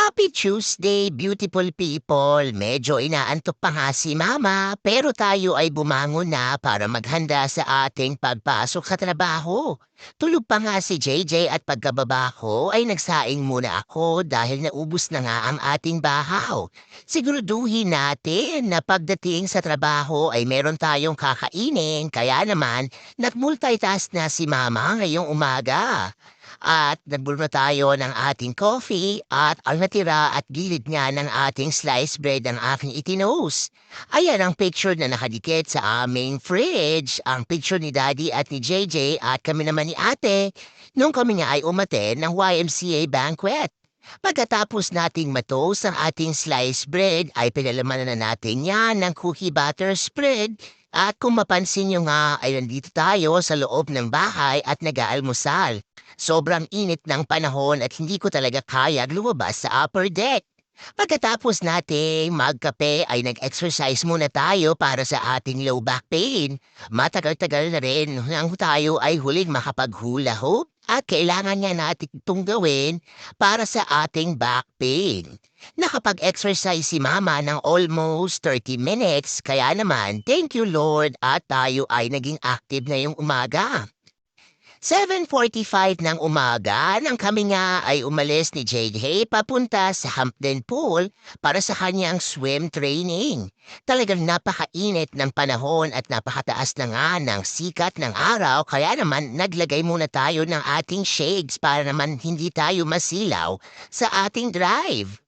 Happy Tuesday, beautiful people! Medyo inaantok pa nga si Mama, pero tayo ay bumangon na para maghanda sa ating pagpasok sa trabaho. Tulog pa nga si JJ at pagkababa ko ay nagsaing muna ako dahil naubos na nga ang ating bahaw. Siguraduhin natin na pagdating sa trabaho ay meron tayong kakainin, kaya naman nag-multitask na si Mama ngayong umaga. At nagbulno tayo ng ating coffee at ang natira at gilid nga ng ating sliced bread ang aking itinos. Ayan ang picture na nakadikit sa aming fridge. Ang picture ni Daddy at ni JJ at kami naman ni ate nung kami nga ay umaten ng YMCA banquet. Pagkatapos nating matos ang ating sliced bread ay pinalaman na natin yan ng cookie butter spread at kung mapansin nyo nga ay nandito tayo sa loob ng bahay at nag-aalmusal. Sobrang init ng panahon at hindi ko talaga kaya lumabas sa upper deck. Pagkatapos nating magkape ay nag-exercise muna tayo para sa ating low back pain. Matagal-tagal na rin nang tayo ay huling makapaghula hoop at kailangan nga natin itong gawin para sa ating back pain. Nakapag-exercise si Mama ng almost 30 minutes kaya naman thank you Lord at tayo ay naging active na yung umaga. 7.45 ng umaga nang kami nga ay umalis ni JJ papunta sa Hampden Pool para sa kanyang swim training. Talagang napakainit ng panahon at napakataas na nga ng sikat ng araw kaya naman naglagay muna tayo ng ating shades para naman hindi tayo masilaw sa ating drive.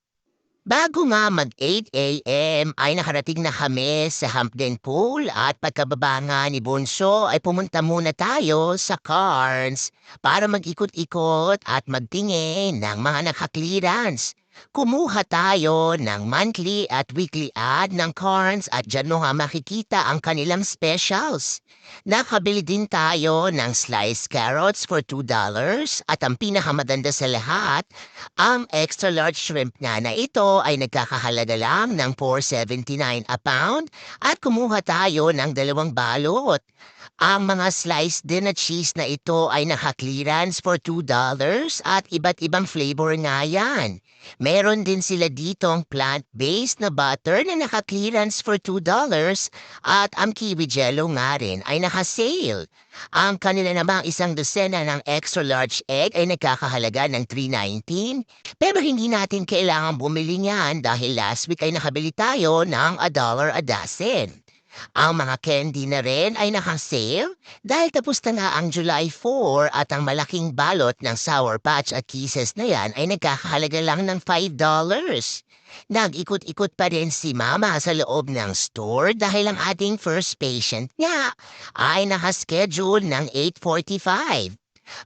Bago nga mag-8 a.m. ay nakarating na kami sa Hampden Pool at pagkababa nga ni Bunso ay pumunta muna tayo sa Carnes para mag-ikot-ikot at magtingin ng mga nakaklirans. Kumuha tayo ng monthly at weekly ad ng Carnes at dyan mo nga makikita ang kanilang specials. Nakabili din tayo ng sliced carrots for $2 at ang pinakamadanda sa lahat, ang extra large shrimp nga na ito ay nagkakahalaga lang ng 4.79 a pound at kumuha tayo ng dalawang balot. Ang mga sliced din na cheese na ito ay naka-clearance for $2 at iba't ibang flavor nga yan. Meron din sila ditong plant-based na butter na naka-clearance for $2 at ang kiwi jello nga rin ay naka-sale. Ang kanila namang isang dosena ng extra large egg ay nagkakahalaga ng 3.19 pero hindi natin kailangan bumili niyan dahil last week ay nakabili tayo ng a dollar a dozen. Ang mga candy na rin ay naka-sale dahil tapos na nga ang July 4 at ang malaking balot ng Sour Patch at Kisses na yan ay nagkakahalaga lang ng $5. Nag-ikot-ikot pa rin si Mama sa loob ng store dahil ang ating first patient niya ay nakaschedule ng 8.45.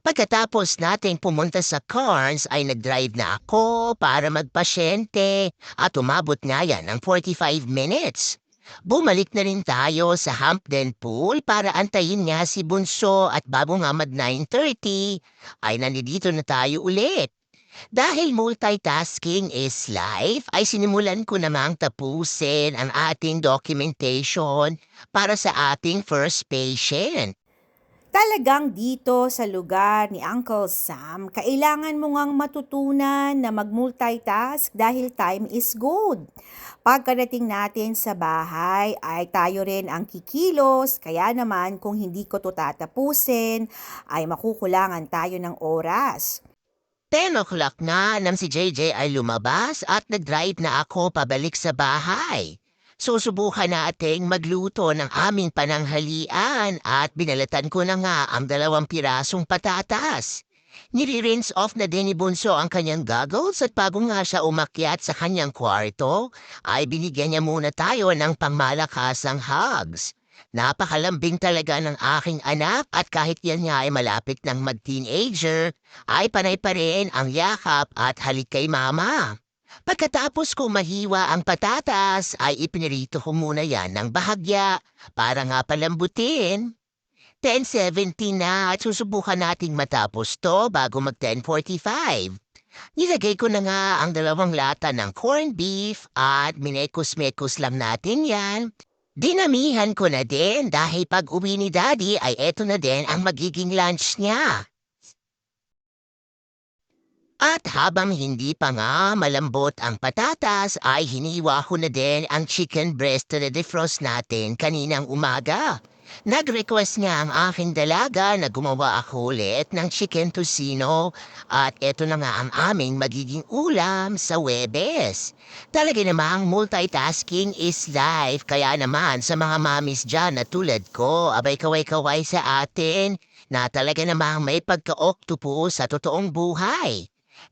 Pagkatapos nating pumunta sa Carnes ay nag-drive na ako para magpasyente at umabot nga yan ng 45 minutes. Bumalik na rin tayo sa Hampden Pool para antayin nga si Bunso at bago nga mag 9.30 ay nandito na tayo ulit. Dahil multitasking is life, ay sinimulan ko namang tapusin ang ating documentation para sa ating first patient. Talagang dito sa lugar ni Uncle Sam, kailangan mo ngang matutunan na mag-multitask dahil time is gold. Pagkadating natin sa bahay ay tayo rin ang kikilos, kaya naman kung hindi ko to tatapusin ay makukulangan tayo ng oras. 10 o'clock na nang si JJ ay lumabas at nag-drive na ako pabalik sa bahay. Susubukan nating magluto ng aming pananghalian at binalatan ko na nga ang dalawang pirasong patatas. Nire-rinse off na din ni Bunso ang kanyang goggles at bago nga siya umakyat sa kanyang kwarto, ay binigyan niya muna tayo ng pangmalakasang hugs. Napakalambing talaga ng aking anak at kahit yan nga ay malapit ng mag-teenager, ay panay pa rin ang yakap at halik kay mama. Pagkatapos ko mahiwa ang patatas, ay ipinirito ko muna yan ng bahagya para nga palambutin. 10.17 na at susubukan nating matapos to bago mag 10.45. Nilagay ko na nga ang dalawang lata ng corned beef at minekos-mekos lang natin yan. Dinamihan ko na din dahil pag uwi ni Daddy ay eto na din ang magiging lunch niya. At habang hindi pa nga malambot ang patatas ay hiniwa ko na din ang chicken breast na defrost natin kaninang umaga. Nag-request nga ang aking dalaga na gumawa ako ulit ng chicken tocino at eto na nga ang aming magiging ulam sa Webes. Talaga namang multitasking is life kaya naman sa mga mamis dyan na tulad ko abay kaway-kaway sa atin na talaga namang may pagka-octopus sa totoong buhay.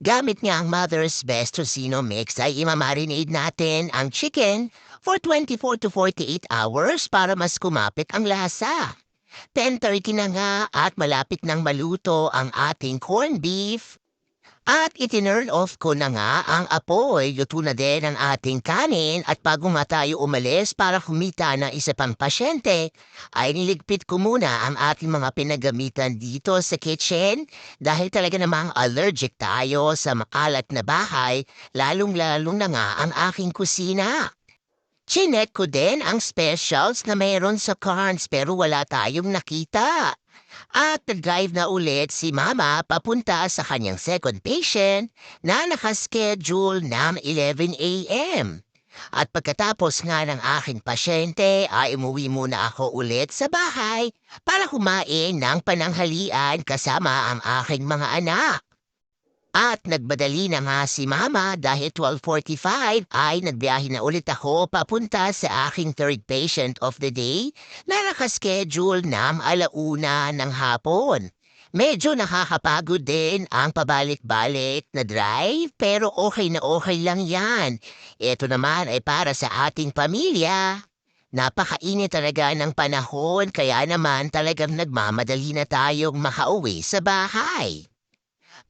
Gamit nga ang Mother's Best Tocino Mix ay imamarinade natin ang chicken for 24 to 48 hours para mas kumapit ang lasa. 10.30 na nga at malapit nang maluto ang ating corned beef. At itinurn off ko na nga ang apoy, luto na din ang ating kanin at bago nga tayo umalis para kumita ng isa pang pasyente, ay niligpit ko muna ang ating mga pinagamitan dito sa kitchen dahil talaga namang allergic tayo sa makalat na bahay, lalong-lalong na nga ang aking kusina. Chinek ko din ang specials na mayroon sa cards pero wala tayong nakita. At nag-drive na ulit si Mama papunta sa kanyang second patient na nakaschedule ng 11 a.m. At pagkatapos nga ng aking pasyente ay umuwi muna ako ulit sa bahay para kumain ng pananghalian kasama ang aking mga anak. At nagbadali na nga si Mama dahil 12.45 ay nagbiyahe na ulit ako papunta sa aking third patient of the day na nakaschedule ng alauna ng hapon. Medyo nakakapagod din ang pabalik-balik na drive pero okay na okay lang yan. Ito naman ay para sa ating pamilya. Napakainit talaga ng panahon kaya naman talagang nagmamadali na tayong makauwi sa bahay.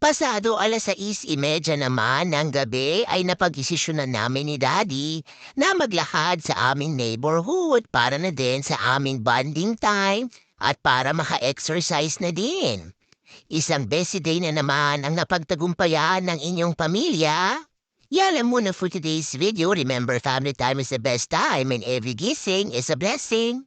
Pasado alas 6.30 naman ng gabi ay napag-isisyonan namin ni Daddy na maglakad sa aming neighborhood para na din sa aming bonding time at para maka-exercise na din. Isang busy day na naman ang napagtagumpayan ng inyong pamilya. Yalam muna for today's video. Remember, family time is the best time and every gising is a blessing.